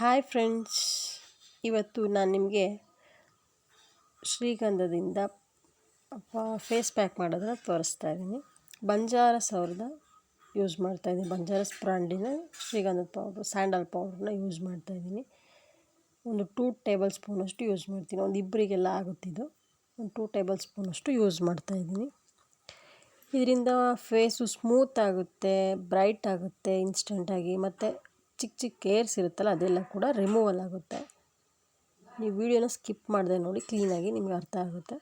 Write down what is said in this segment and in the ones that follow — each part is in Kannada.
ಹಾಯ್ ಫ್ರೆಂಡ್ಸ್, ಇವತ್ತು ನಾನು ನಿಮಗೆ ಶ್ರೀಗಂಧದಿಂದ ಫೇಸ್ ಪ್ಯಾಕ್ ಮಾಡೋದನ್ನ ತೋರಿಸ್ತಾ ಇದ್ದೀನಿ. ಬಂಜಾರಸ್ ಸೌರದ ಯೂಸ್ ಮಾಡ್ತಾ ಇದ್ದೀನಿ. ಬಂಜಾರಸ್ ಬ್ರ್ಯಾಂಡಿನ ಶ್ರೀಗಂಧದ ಪೌಡ್ರ್ ಸ್ಯಾಂಡಲ್ ಪೌಡ್ರನ್ನ ಯೂಸ್ ಮಾಡ್ತಾ ಇದ್ದೀನಿ. ಒಂದು ಟೂ ಟೇಬಲ್ ಸ್ಪೂನಷ್ಟು ಯೂಸ್ ಮಾಡ್ತೀನಿ. ಒಂದು ಇಬ್ಬರಿಗೆಲ್ಲ ಆಗುತ್ತಿದ್ದು ಒಂದು ಟೂ ಟೇಬಲ್ ಸ್ಪೂನಷ್ಟು ಯೂಸ್ ಮಾಡ್ತಾ ಇದ್ದೀನಿ. ಇದರಿಂದ ಫೇಸು ಸ್ಮೂತ್ ಆಗುತ್ತೆ ಬ್ರೈಟ್ ಆಗುತ್ತೆ ಇನ್ಸ್ಟೆಂಟಾಗಿ ಮತ್ತು ಚಿಕ್ಕ ಚಿಕ್ಕ ಏರ್ಸ್ ಇರುತ್ತಲ್ಲ, ಅದೆಲ್ಲ ಕೂಡ ರಿಮೂವಲ್ ಆಗುತ್ತೆ. ನೀವು ವೀಡಿಯೋನ ಸ್ಕಿಪ್ ಮಾಡಿದೆ ನೋಡಿ ಕ್ಲೀನಾಗಿ ನಿಮಗೆ ಅರ್ಥ ಆಗುತ್ತೆ.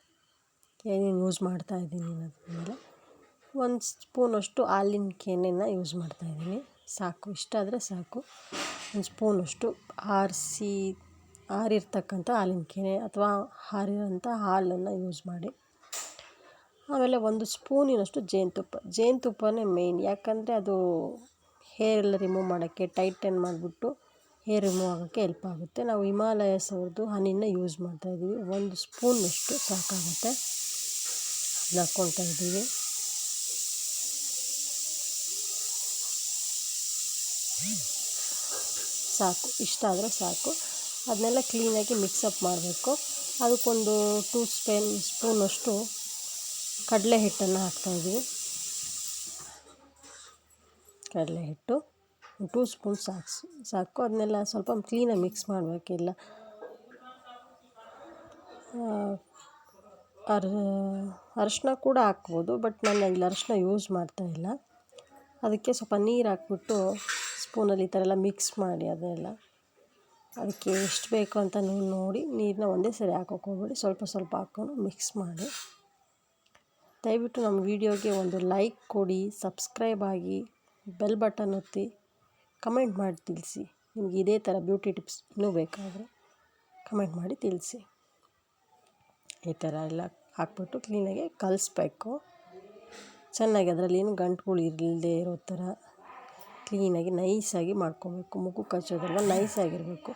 ಏನೇನು ಯೂಸ್ ಮಾಡ್ತಾ ಇದ್ದೀನಿ ಅನ್ನೋದ್ರ ಮೇಲೆ ಒಂದು ಸ್ಪೂನಷ್ಟು ಹಾಲಿನ ಕೆನೆನ ಯೂಸ್ ಮಾಡ್ತಾ ಇದ್ದೀನಿ. ಸಾಕು, ಇಷ್ಟ ಆದರೆ ಸಾಕು. ಒಂದು ಸ್ಪೂನಷ್ಟು ಆರಿಸಿ, ಆರಿರ್ತಕ್ಕಂಥ ಹಾಲಿನ ಕೆನೆ ಅಥವಾ ಹಾರಿರೋಂಥ ಹಾಲನ್ನು ಯೂಸ್ ಮಾಡಿ. ಆಮೇಲೆ ಒಂದು ಸ್ಪೂನಿನಷ್ಟು ಜೇನುತುಪ್ಪ. ಜೇನುತುಪ್ಪನೇ ಮೇಯ್ನ್ ಯಾಕಂದರೆ ಅದು ಹೇರ್ ಎಲ್ಲ ರಿಮೂವ್ ಮಾಡೋಕ್ಕೆ ಟೈಟನ್ ಮಾಡಿಬಿಟ್ಟು ಹೇರ್ ರಿಮೂವ್ ಆಗೋಕ್ಕೆ ಹೆಲ್ಪ್ ಆಗುತ್ತೆ. ನಾವು ಹಿಮಾಲಯಸ್ ಅವ್ರದ್ದು ಹನಿನ ಯೂಸ್ ಮಾಡ್ತಾಯಿದ್ದೀವಿ ಒಂದು ಸ್ಪೂನಷ್ಟು ಸಾಕಾಗುತ್ತೆ. ಅದನ್ನ ಹಾಕ್ಕೊಳ್ತಾ ಇದ್ದೀವಿ. ಸಾಕು. ಇಷ್ಟ ಆದರೆ ಸಾಕು. ಅದನ್ನೆಲ್ಲ ಕ್ಲೀನಾಗಿ ಮಿಕ್ಸಪ್ ಮಾಡಬೇಕು. ಅದಕ್ಕೊಂದು ಟೂ ಸ್ಪೇನ್ ಸ್ಪೂನಷ್ಟು ಕಡಲೆ ಹಿಟ್ಟನ್ನು ಹಾಕ್ತಾಯಿದ್ದೀವಿ ಕಡಲೆ ಹಿಟ್ಟು ಟೂ ಸ್ಪೂನ್ ಸಾಕು ಸಾಕು. ಅದನ್ನೆಲ್ಲ ಸ್ವಲ್ಪ ಕ್ಲೀನಾಗಿ ಮಿಕ್ಸ್ ಮಾಡಬೇಕಿಲ್ಲ ಅರ್ ಅರಶಿನ ಕೂಡ ಹಾಕ್ಬೋದು ಬಟ್ ನಾನು ಇಲ್ಲಿ ಅರಶಿನ ಯೂಸ್ ಮಾಡ್ತಾ ಇಲ್ಲ. ಅದಕ್ಕೆ ಸ್ವಲ್ಪ ನೀರು ಹಾಕ್ಬಿಟ್ಟು ಸ್ಪೂನಲ್ಲಿ ಈ ಥರ ಎಲ್ಲ ಮಿಕ್ಸ್ ಮಾಡಿ ಅದನ್ನೆಲ್ಲ ಅದಕ್ಕೆ ಎಷ್ಟು ಬೇಕು ಅಂತ ನೀವು ನೋಡಿ ನೀರನ್ನ ಒಂದೇ ಸರಿ ಹಾಕೋಕೆ ಸ್ವಲ್ಪ ಸ್ವಲ್ಪ ಹಾಕ್ಕೊಂಡು ಮಿಕ್ಸ್ ಮಾಡಿ. ದಯವಿಟ್ಟು ನಮ್ಮ ವೀಡಿಯೋಗೆ ಒಂದು ಲೈಕ್ ಕೊಡಿ ಸಬ್ಸ್ಕ್ರೈಬ್ ಆಗಿ. ಬೆಲ್ ಬಟನ್ ಒತ್ತಿ ಕಮೆಂಟ್ ಮಾಡಿ ತಿಳಿಸಿ. ನಿಮ್ಗೆ ಇದೇ ಥರ ಬ್ಯೂಟಿ ಟಿಪ್ಸ್ ಇನ್ನೂ ಬೇಕಾದರೆ ಕಮೆಂಟ್ ಮಾಡಿ ತಿಳಿಸಿ. ಈ ಥರ ಎಲ್ಲ ಹಾಕ್ಬಿಟ್ಟು ಕ್ಲೀನಾಗಿ ಕಲಿಸ್ಬೇಕು. ಚೆನ್ನಾಗಿ ಅದರಲ್ಲಿ ಏನು ಗಂಟುಗಳು ಇರಲಿಲ್ಲದೆ ಇರೋ ಥರ ಕ್ಲೀನಾಗಿ ನೈಸಾಗಿ ಮಾಡ್ಕೊಬೇಕು. ಮುಗು ಕಚ್ಚೋದೆಲ್ಲ ನೈಸಾಗಿರಬೇಕು.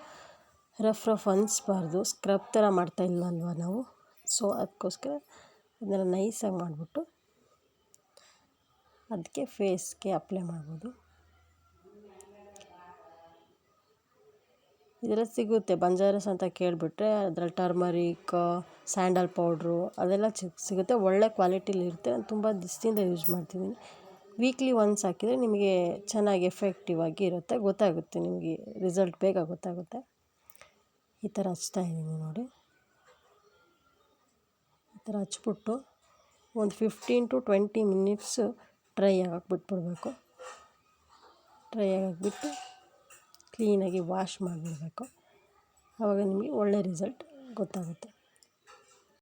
ರಫ್ ರಫ್ ಅನಿಸ್ಬಾರ್ದು. ಸ್ಕ್ರಬ್ ಥರ ಮಾಡ್ತಾ ಇಲ್ಲ ಅಲ್ವಾ ನಾವು? ಸೊ, ಅದಕ್ಕೋಸ್ಕರ ಅದನ್ನು ನೈಸಾಗಿ ಮಾಡಿಬಿಟ್ಟು ಅದಕ್ಕೆ ಫೇಸ್ಗೆ ಅಪ್ಲೈ ಮಾಡ್ಬೋದು. ಇದೆಲ್ಲ ಸಿಗುತ್ತೆ. ಬಂಜಾರಸ್ ಅಂತ ಕೇಳಿಬಿಟ್ರೆ ಅದರಲ್ಲಿ ಟರ್ಮರಿಕ್ ಸ್ಯಾಂಡಲ್ ಪೌಡ್ರು ಅದೆಲ್ಲ ಸಿಗುತ್ತೆ. ಒಳ್ಳೆ ಕ್ವಾಲಿಟಿಲಿರುತ್ತೆ ನಾನು ತುಂಬ ದಿವಸದಿಂದ ಯೂಸ್ ಮಾಡ್ತಿದ್ದೀನಿ ವೀಕ್ಲಿ ಒನ್ಸ್ ಹಾಕಿದರೆ ನಿಮಗೆ ಚೆನ್ನಾಗಿ ಎಫೆಕ್ಟಿವ್ ಆಗಿ ಇರುತ್ತೆ. ಗೊತ್ತಾಗುತ್ತೆ ನಿಮಗೆ ರಿಸಲ್ಟ್ ಬೇಗ ಗೊತ್ತಾಗುತ್ತೆ. ಈ ಥರ ಹಚ್ತಾ ಇದ್ದೀನಿ ನೋಡಿ. ಈ ಥರ ಹಚ್ಬಿಟ್ಟು ಒಂದು fifteen to twenty minutes dry ಆಗೋಕೆ ಬಿಟ್ಬಿಡ್ಬೇಕು ಡ್ರೈ ಆಗೋಕೆ ಬಿಟ್ಟು ಕ್ಲೀನಾಗಿ ವಾಶ್ ಮಾಡಿಬಿಡ್ಬೇಕು. ಆವಾಗ ನಿಮಗೆ ಒಳ್ಳೆಯ ರಿಸಲ್ಟ್ ಗೊತ್ತಾಗುತ್ತೆ.